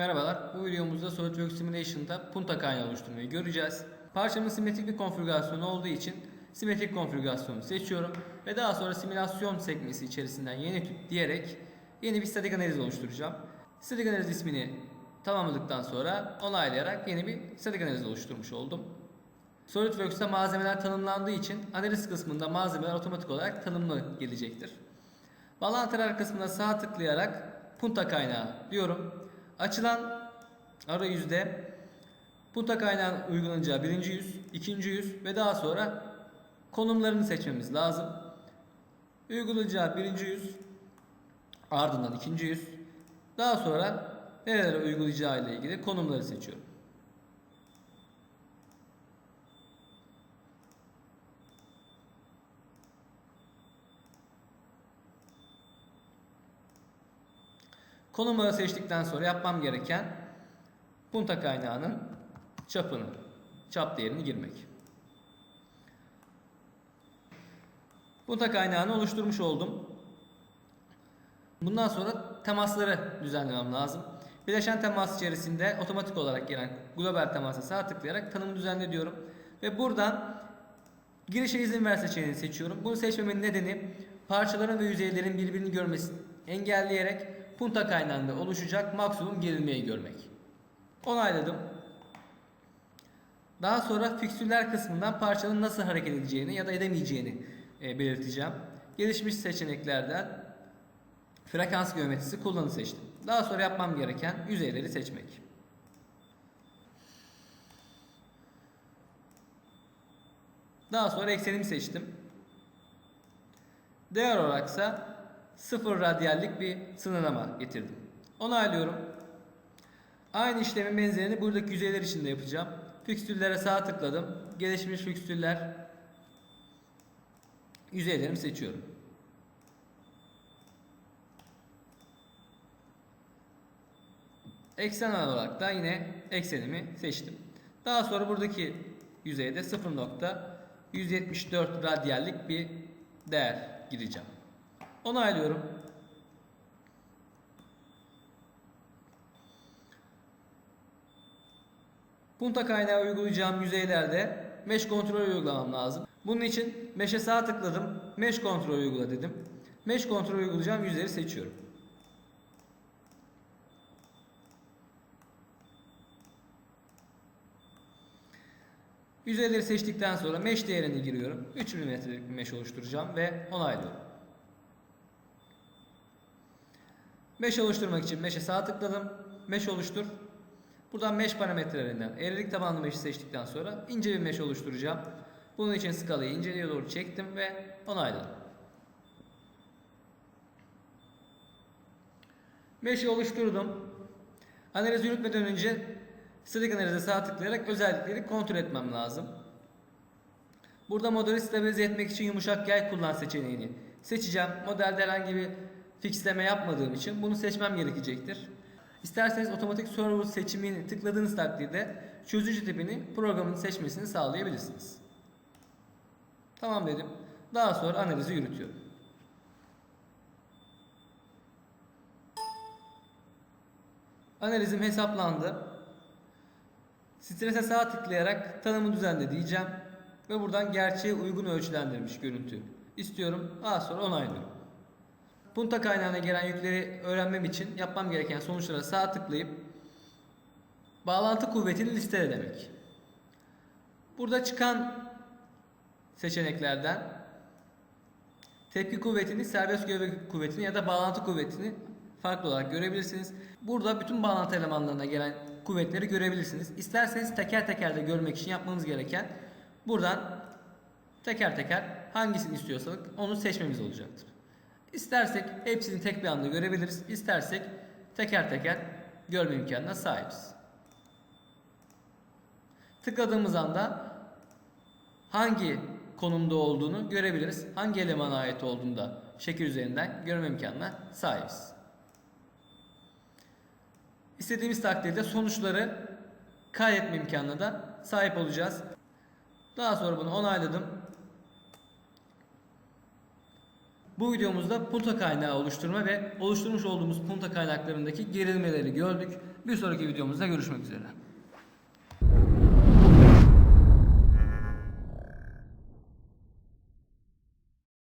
Merhabalar, bu videomuzda SolidWorks Simulation'da punta kaynağı oluşturmayı göreceğiz. Parçamın simetrik bir konfigürasyonu olduğu için simetrik konfigürasyonu seçiyorum ve daha sonra simülasyon sekmesi içerisinden yeni tüp diyerek yeni bir statik analiz oluşturacağım. Statik analiz ismini tamamladıktan sonra onaylayarak yeni bir statik analiz oluşturmuş oldum. SolidWorks'ta malzemeler tanımlandığı için analiz kısmında malzemeler otomatik olarak tanımlı gelecektir. Bağlantılar kısmına sağ tıklayarak punta kaynağı diyorum. Açılan arayüzde punta kaynağın uygulanacağı birinci yüz, ikinci yüz ve daha sonra konumlarını seçmemiz lazım. Uygulanacağı birinci yüz, ardından ikinci yüz, daha sonra nerelere uygulayacağı ile ilgili konumları seçiyorum. Konumları seçtikten sonra yapmam gereken punta kaynağının çapını, çap değerini girmek. Punta kaynağını oluşturmuş oldum. Bundan sonra temasları düzenlemem lazım. Bileşen temas içerisinde otomatik olarak gelen global temasa sağ tıklayarak tanımı düzenle diyorum. Ve buradan girişe izin ver seçeneğini seçiyorum. Bunu seçmemin nedeni parçaların ve yüzeylerin birbirini görmesini engelleyerek punta kaynağında oluşacak maksimum gerilmeyi görmek. Onayladım. Daha sonra fikstürler kısmından parçanın nasıl hareket edeceğini ya da edemeyeceğini e, belirteceğim. Gelişmiş seçeneklerden frekans geometrisi kullanı seçtim. Daha sonra yapmam gereken yüzeyleri seçmek. Daha sonra eksenimi seçtim. Değer olaraksa 0 radyallik bir sınırlama getirdim. Onaylıyorum. Aynı işlemin benzerini buradaki yüzeyler için de yapacağım. Fikstürlere sağ tıkladım. Gelişmiş fikstürler yüzeylerimi seçiyorum. Eksen olarak da yine eksenimi seçtim. Daha sonra buradaki yüzeyde 0.174 radyallik bir değer gireceğim. Onaylıyorum. Punta kaynağı uygulayacağım yüzeylerde mesh kontrol uygulamam lazım. Bunun için mesh'e sağ tıkladım. Mesh kontrol uygula dedim. Mesh kontrol uygulayacağım yüzeyleri seçiyorum. Yüzeyleri seçtikten sonra mesh değerini giriyorum. 3 mm'lik bir mesh oluşturacağım ve onaylıyorum. Mesh oluşturmak için mesh'e sağ tıkladım. Mesh oluştur. Buradan mesh parametrelerinden eğrilik tabanlı mesh'i seçtikten sonra ince bir mesh oluşturacağım. Bunun için skalayı inceliğe doğru çektim ve onayladım. Mesh'i oluşturdum. Analiz yürütmeden önce statik analize sağ tıklayarak özellikleri kontrol etmem lazım. Burada modeli stabilize etmek için yumuşak yay kullan seçeneğini seçeceğim. Modelde herhangi bir fixleme yapmadığım için bunu seçmem gerekecektir. İsterseniz otomatik server seçimini tıkladığınız takdirde çözücü tipini programın seçmesini sağlayabilirsiniz. Tamam dedim. Daha sonra analizi yürütüyorum. Analizim hesaplandı. Strese sağ tıklayarak tanımı düzenle diyeceğim. Ve buradan gerçeğe uygun ölçülendirilmiş görüntü istiyorum. Daha sonra onaylıyorum. Punta kaynağına gelen yükleri öğrenmem için yapmam gereken sonuçlara sağ tıklayıp bağlantı kuvvetini listele demek. Burada çıkan seçeneklerden tepki kuvvetini, serbest gövde kuvvetini ya da bağlantı kuvvetini farklı olarak görebilirsiniz. Burada bütün bağlantı elemanlarına gelen kuvvetleri görebilirsiniz. İsterseniz teker teker de görmek için yapmamız gereken buradan teker teker hangisini istiyorsak onu seçmemiz olacaktır. İstersek hepsini tek bir anda görebiliriz. İstersek teker teker görme imkanına sahibiz. Tıkladığımız anda hangi konumda olduğunu görebiliriz. Hangi elemana ait olduğunu da şekil üzerinden görme imkanına sahibiz. İstediğimiz takdirde sonuçları kaydetme imkanına da sahip olacağız. Daha sonra bunu onayladım. Bu videomuzda punta kaynağı oluşturma ve oluşturmuş olduğumuz punta kaynaklarındaki gerilmeleri gördük. Bir sonraki videomuzda görüşmek üzere.